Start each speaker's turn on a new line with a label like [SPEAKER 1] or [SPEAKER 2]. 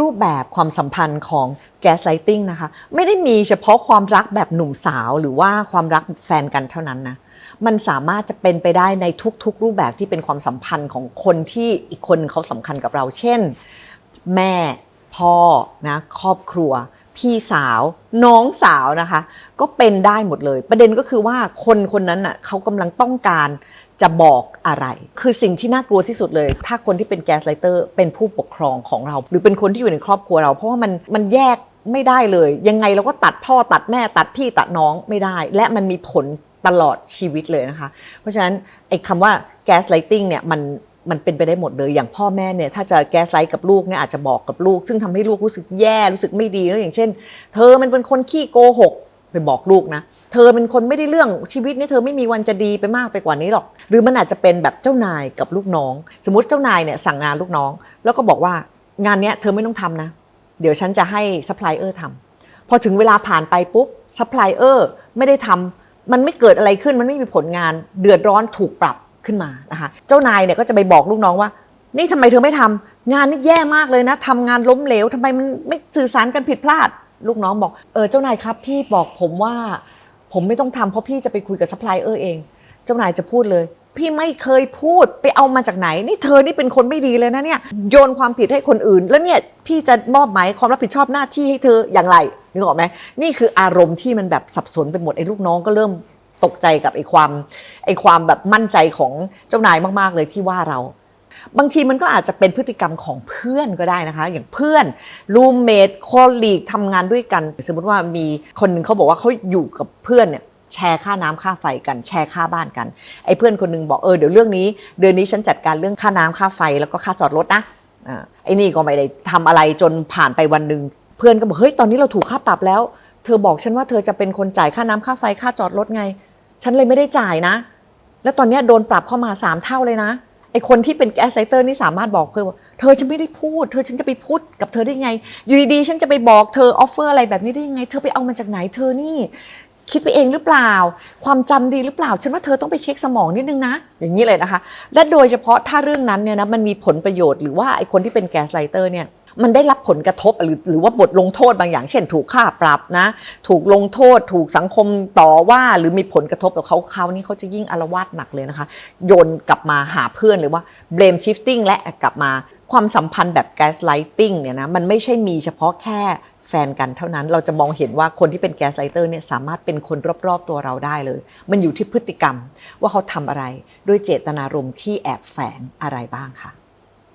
[SPEAKER 1] รูปแบบความสัมพันธ์ของแกสไลติงนะคะ ไม่ได้มีเฉพาะความรักแบบหนุ่มสาวหรือว่าความรักแฟนกันเท่านั้นนะมันสามารถจะเป็นไปได้ในทุกๆ รูปแบบที่เป็นความสัมพันธ์ของคนที่อีกคนเขาสำคัญกับเรา เช่น แม่พ่อนะครอบครัว พี่สาวน้องสาวนะคะ ก็เป็นได้หมดเลย ประเด็นก็คือว่าคนคนนั้นน่ะเขากำลังต้องการจะบอกอะไร คือสิ่งที่น่ากลัวที่สุดเลย ถ้าคนที่เป็นแกสไลเตอร์เป็นผู้ปกครองของเรา หรือเป็นคนที่อยู่ในครอบครัวเรา เพราะว่ามันมันแยกไม่ได้เลย ยังไงเราก็ตัดพ่อตัดแม่ตัดพี่ตัดน้องไม่ได้ และมันมีผลตลอดชีวิตเลยนะคะ เพราะฉะนั้นไอ้คำว่า gaslighting เนี่ยมัน มันเป็นไปได้หมดเลยอย่างพ่อแม่เนี่ยถ้าจะแกสไลท์กับลูกเนี่ยอาจจะบอกกับลูก ซึ่งทำให้ลูกรู้สึกแย่รู้สึกไม่ดีแล้วอย่างเช่น เธอมันเป็นคนขี้โกหกไปบอกลูกนะเธอเป็นคนไม่ได้เรื่องชีวิตเนี่ยเธอไม่มีวันจะดีไปมากไปกว่านี้หรอก หรือมันอาจจะเป็นแบบเจ้านายกับลูกน้อง สมมติเจ้านายเนี่ยสั่งงานลูกน้อง แล้วก็บอกว่างานเนี้ยเธอไม่ต้องทำนะ เดี๋ยวฉันจะให้ซัพพลายเออร์ทำพอถึงเวลาผ่านไปปุ๊บซัพพลายเออร์ไม่ได้ทำมันไม่เกิดอะไรขึ้นมันไม่มีผลงาน เดือดร้อนถูกปรับ ขึ้นมานะคะเจ้านายเนี่ยก็จะไปบอกลูกน้องว่า นี่ทำไมเธอไม่ทำงานนี่แย่มากเลยนะทำงานล้มเหลวทำไมมันไม่สื่อสารกันผิดพลาด ลูกน้องบอกเออเจ้านายครับ พี่บอกผมว่า ผมไม่ต้องทำเพราะพี่จะไปคุยกับซัพพลายเออร์เอง เจ้านายจะพูดเลยพี่ไม่เคยพูดไปเอามาจากไหน นี่เธอนี่เป็นคนไม่ดีเลยนะเนี่ยโยนความผิดให้คนอื่น แล้วเนี่ยพี่จะมอบหมายความรับผิดชอบหน้าที่ให้เธออย่างไรนึกออกไหมนี่คืออารมณ์ที่มันแบบสับสนไปหมดไอ้ลูกน้องก็เริ่ม ตกใจกับไอ้ความไอ้ความแบบมั่นใจของเจ้านายมาก ๆ เลยที่ว่าเรา บางทีมันก็อาจจะเป็นพฤติกรรมของเพื่อนก็ได้นะคะ อย่างเพื่อนรูมเมทคอลลีกทำงานด้วยกัน สมมติว่ามีคนหนึ่งเขาบอกว่าเขาอยู่กับเพื่อนเนี่ยแชร์ค่าน้ำค่าไฟกันแชร์ค่าบ้านกันไอ้เพื่อนคนหนึงบอกเออเดี๋ยวเรื่องนี้ เดือนนี้ฉันจัดการเรื่องค่าน้ำค่าไฟแล้วก็ค่าจอดรถนะไอ้นี่ก็ไม่ได้ทำอะไรจนผ่านไปวันหนึ่งเพื่อนก็บอกเฮ้ยตอนนี้เราถูกค่าปรับแล้ว เธอบอกฉันว่าเธอจะเป็นคนจ่ายค่าน้ำค่าไฟค่าจอดรถไง ฉันเลยไม่ได้จ่ายนะ แล้วตอนนี้โดนปรับเข้ามาสามเท่าเลยนะไอคนที่เป็นแกสไซเตอร์นี่สามารถบอกเพื่อว่าเธอฉันไม่ได้พูด เธอฉันจะไปพูดกับเธอได้ไง อยู่ดีๆฉันจะไปบอกเธอออฟเฟอร์อะไรแบบนี้ได้ยังไง เธอไปเอามาจากไหนเธอนี่ คิดไปเองหรือเปล่า ความจำดีหรือเปล่า ฉันว่าเธอต้องไปเช็คสมองนิดนึงนะ อย่างนี้เลยนะคะ และโดยเฉพาะถ้าเรื่องนั้นเนี่ยนะมันมีผลประโยชน์หรือว่าไอคนที่เป็นแกสไลเตอร์เนี่ย มันได้รับผลกระทบหรือหรือว่าบทลงโทษบางอย่าง เช่น ถูกค่าปรับนะ ถูกลงโทษ ถูกสังคมต่อว่า หรือมีผลกระทบกับเขาเขานี่เขาจะยิ่งอารวาสหนักเลยนะคะ โยนกลับมาหาเพื่อนหรือว่า blame shifting และกลับมาความสัมพันธ์แบบ gaslighting เนี่ยนะมันไม่ใช่มีเฉพาะแค่แฟนกันเท่านั้น เราจะมองเห็นว่าคนที่เป็น gaslighter เนี่ยสามารถเป็นคนรอบๆตัวเราได้เลย มันอยู่ที่พฤติกรรมว่าเขาทำอะไร ด้วยเจตนารมณ์ที่แอบแฝงอะไรบ้างค่ะ